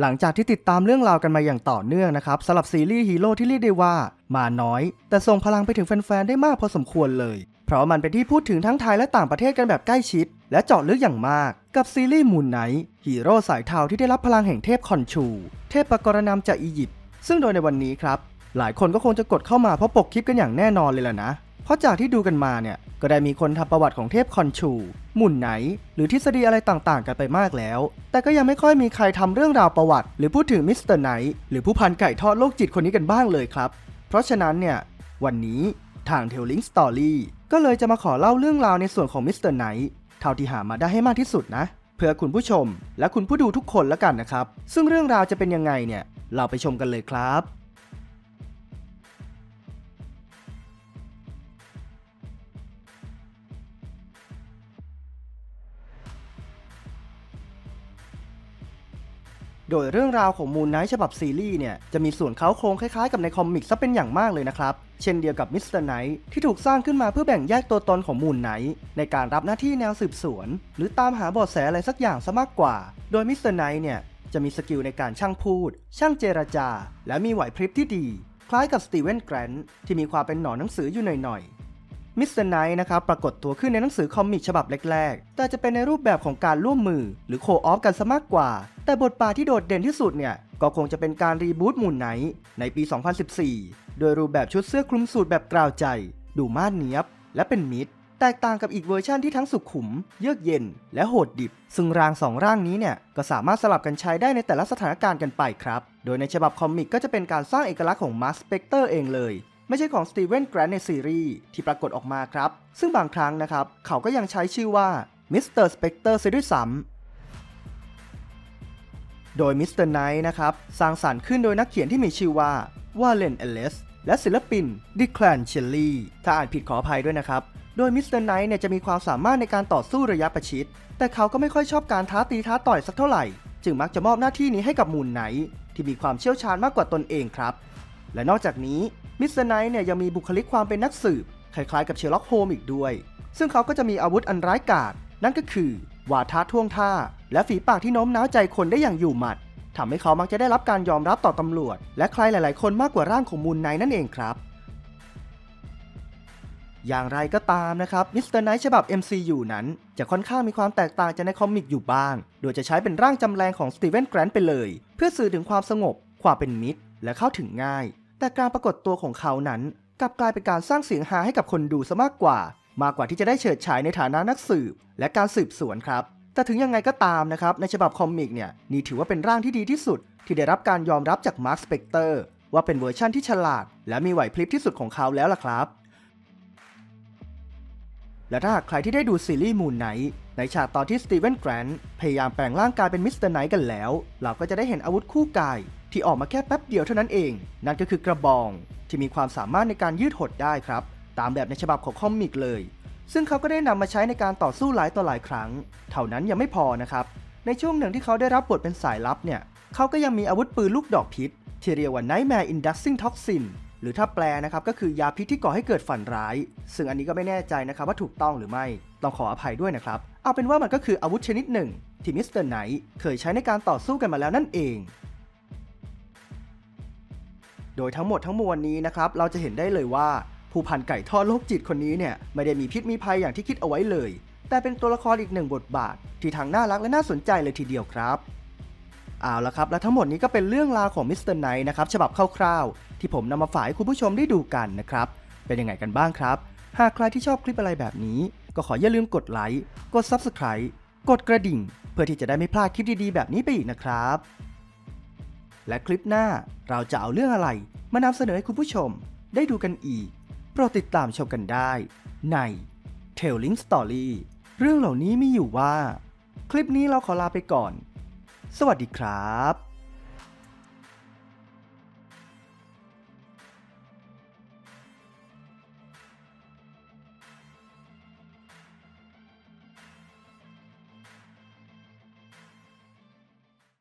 หลังจากที่ติดตามเรื่องราวกันมาอย่างต่อเนื่องนะครับสำหรับซีรีส์ฮีโร่ที่เรียกได้ว่า มาน้อย แต่ส่งพลังไปถึงแฟนๆ ได้มากพอสมควรเลย เพราะมันเป็นที่พูดถึงทั้งไทยและต่างประเทศกันแบบใกล้ชิด และเจาะลึกอย่างมาก กับซีรีส์มูนไนท์ฮีโร่สายเทาที่ได้รับพลังแห่งเทพคอนชู เทพปกรณำจากอียิปต์ซึ่งโดยในวันนี้ครับหลายคนก็คงจะกดเข้ามาเพราะปกคลิปกันอย่างแน่นอนเลยล่ะนะ เพราะจากที่ดูกันมาเนี่ยก็ได้มีคนทำประวัติของเทพคอนชู หมุนไหน หรือทฤษฎีอะไรต่างๆ กันไปมากแล้ว แต่ก็ยังไม่ค่อยมีใครทำเรื่องราวประวัติ หรือพูดถึงมิสเตอร์ไนท์หรือผู้พันไก่ทอดโลกจิตคนนี้กันบ้างเลยครับ เพราะฉะนั้นเนี่ยวันนี้ทางเทลลิงสตอรี่ก็เลยจะมาขอเล่าเรื่องราวในส่วนของมิสเตอร์ไนท์เท่าที่หามาได้ให้มากที่สุดนะ เพื่อคุณผู้ชมและคุณผู้ดูทุกคนละกันนะครับ ซึ่งเรื่องราวจะเป็นยังไงเนี่ยเราไปชมกันเลยครับ โดยเรื่องราวของมูนไนท์ฉบับซีรีส์เนี่ยจะมีส่วนเค้าโครงคล้ายๆกับในคอมิกซะเป็นอย่างมากเลยนะครับ เช่นเดียวกับมิสเตอร์ไนท์ที่ถูกสร้างขึ้นมาเพื่อแบ่งแยกตัวตนของมูนไนท์ในการรับหน้าที่แนวสืบสวน หรือตามหาเบาะแสอะไรสักอย่างซะมากกว่า โดยมิสเตอร์ไนท์เนี่ยจะมีสกิลในการช่างพูด ช่างเจรจา และมีไหวพริบที่ดี คล้ายกับสตีเวนแกรนท์ที่มีความเป็นหนอนหนังสืออยู่หน่อยๆ มิสเตอร์ไนท์นะครับปรากฏตัวขึ้นในหนังสือคอมิกฉบับแรกๆ แต่จะเป็นในรูปแบบของการร่วมมือ หรือโคออฟกันซะมากกว่า แต่บทบาทที่โดดเด่นที่สุดเนี่ย ก็คงจะเป็นการรีบูตมูนไนท์ในปี 2014 โดยรูปแบบชุดเสื้อคลุมสูทแบบกราวใจ ดูมาดเนียบ และเป็นมิตรแตกต่างกับอีกเวอร์ชั่นที่ทั้งสุขขุม เยือกเย็น และโหดดิบ ซึ่งร่างสองร่างนี้เนี่ย ก็สามารถสลับกันใช้ได้ในแต่ละสถานการณ์กันไปครับ โดยในฉบับคอมิกก็จะเป็นการสร้างเอกลักษณ์ของมาร์สเปกเตอร์เองเลย ไม่ใช่ของสตีเวนแกรนในซีรีส์ที่ปรากฏออกมาครับ ซึ่งบางครั้งนะครับ เขาก็ยังใช้ชื่อว่ามิสเตอร์สเปกเตอร์เสียด้วยซ้ำโดยมิสเตอร์ไนท์นะครับสร้างสรรค์ขึ้นโดยนักเขียนที่มีชื่อว่าวาเลนเอเลสและศิลปินดิคลนเชลลี่ถ้าอ่านผิดขออภัยด้วยนะครับ โดยมิสเตอร์ไนท์เนี่ยจะมีความสามารถในการต่อสู้ระยะประชิด แต่เขาก็ไม่ค่อยชอบการท้าตีท้าต่อยสักเท่าไหร่ จึงมักจะมอบหน้าที่นี้ให้กับมูนไนท์ที่มีความเชี่ยวชาญมากกว่าตนเองครับ และนอกจากนี้ มิสเตอร์ไนท์เนี่ยยังมีบุคลิกความเป็นนักสืบ คล้ายๆกับเชอร์ล็อกโฮมอีกด้วย ซึ่งเขาก็จะมีอาวุธอันร้ายกาจนั่นก็คือวาทะท่วงท่า และฝีปากที่โน้มน้าวใจคนได้อย่างอยู่หมัดทำให้เขามักจะได้รับการยอมรับต่อตำรวจ และใครหลาย ๆ คนมากกว่าร่างของมูนไนท์นั่นเองครับ อย่างไรก็ตามนะครับมิสเตอร์ไนท์ฉบับ MCU นั้น จะค่อนข้างมีความแตกต่างจากในคอมิกอยู่บ้าง โดยจะใช้เป็นร่างจำแรงของสตีเวนแกรนท์ไปเลย เพื่อสื่อถึงความสงบ ความเป็นมิตร และเข้าถึงง่าย แต่การปรากฏตัวของเขานั้นกลับกลายเป็นการสร้างเสียงฮาให้กับคนดูซะมากกว่า มากกว่าที่จะได้เฉิดฉายในฐานะนักสืบ และการสืบสวนครับ แต่ถึงยังไงก็ตามนะครับในฉบับคอมิกเนี่ยนี่ถือว่าเป็นร่างที่ดีที่สุด ที่ได้รับการยอมรับจากมาร์คสเปกเตอร์ว่าเป็นเวอร์ชั่นที่ฉลาด และมีไหวพริบที่สุดของเขาแล้วล่ะครับ และถ้าหากใครที่ได้ดูซีรีส์มูนไนท์ในฉากตอนที่สตีเวนแกรนท์พยายามแปลงร่างกายเป็นมิสเตอร์ไนท์กันแล้ว เราก็จะได้เห็นอาวุธคู่กาย ที่ออกมาแค่แป๊บเดียวเท่านั้นเอง นั่นก็คือกระบอง ที่มีความสามารถในการยืดหดได้ครับ ตามแบบในฉบับของคอมิกเลย ซึ่งเขาก็ได้นำมาใช้ในการต่อสู้หลายต่อหลายครั้ง เท่านั้นยังไม่พอนะครับ ในช่วงหนึ่งที่เขาได้รับบทเป็นสายลับเนี่ยเขาก็ยังมีอาวุธปืนลูกดอกพิษ ที่เรียกว่า Nightmare Inducing Toxin หรือถ้าแปลนะครับก็คือยาพิษที่ก่อให้เกิดฝันร้าย ซึ่งอันนี้ก็ไม่แน่ใจนะครับว่าถูกต้องหรือไม่ ต้องขออภัยด้วยนะครับ เอาเป็นว่ามันก็คืออาวุธชนิดหนึ่งที่มิสเตอร์ไนท์เคยใช้ในการต่อสู้กันมาแล้วนั่นเอง โดยทั้งหมดทั้งมวลนี้นะครับ เราจะเห็นได้เลยว่า ผู้พันไก่ทอดโลกจิตคนนี้เนี่ยไม่ได้มีพิษมีภัยอย่างที่คิดเอาไว้เลย แต่เป็นตัวละครอีกหนึ่งบทบาท ที่ทั้งน่ารักและน่าสนใจเลยทีเดียวครับเอาละครับ และทั้งหมดนี้ก็เป็นเรื่องราวของมิสเตอร์ไนท์นะครับฉบับคร่าวๆ ที่ผมนำมาฝากให้คุณผู้ชมได้ดูกันนะครับ เป็นยังไงกันบ้างครับ หากใครที่ชอบคลิปอะไรแบบนี้ ก็ขออย่าลืมกดไลค์ กด Subscribe กดกระดิ่ง เพื่อที่จะได้ไม่พลาดคลิปดีๆ แบบนี้ไปอีกนะครับ และคลิปหน้าเราจะเอาเรื่องอะไร มานำเสนอให้คุณผู้ชมได้ดูกันอีก โปรดติดตามชมกันได้ ใน Telling Story เรื่องเหล่านี้มีอยู่ว่า คลิปนี้เราขอลาไปก่อน สวัสดีครับ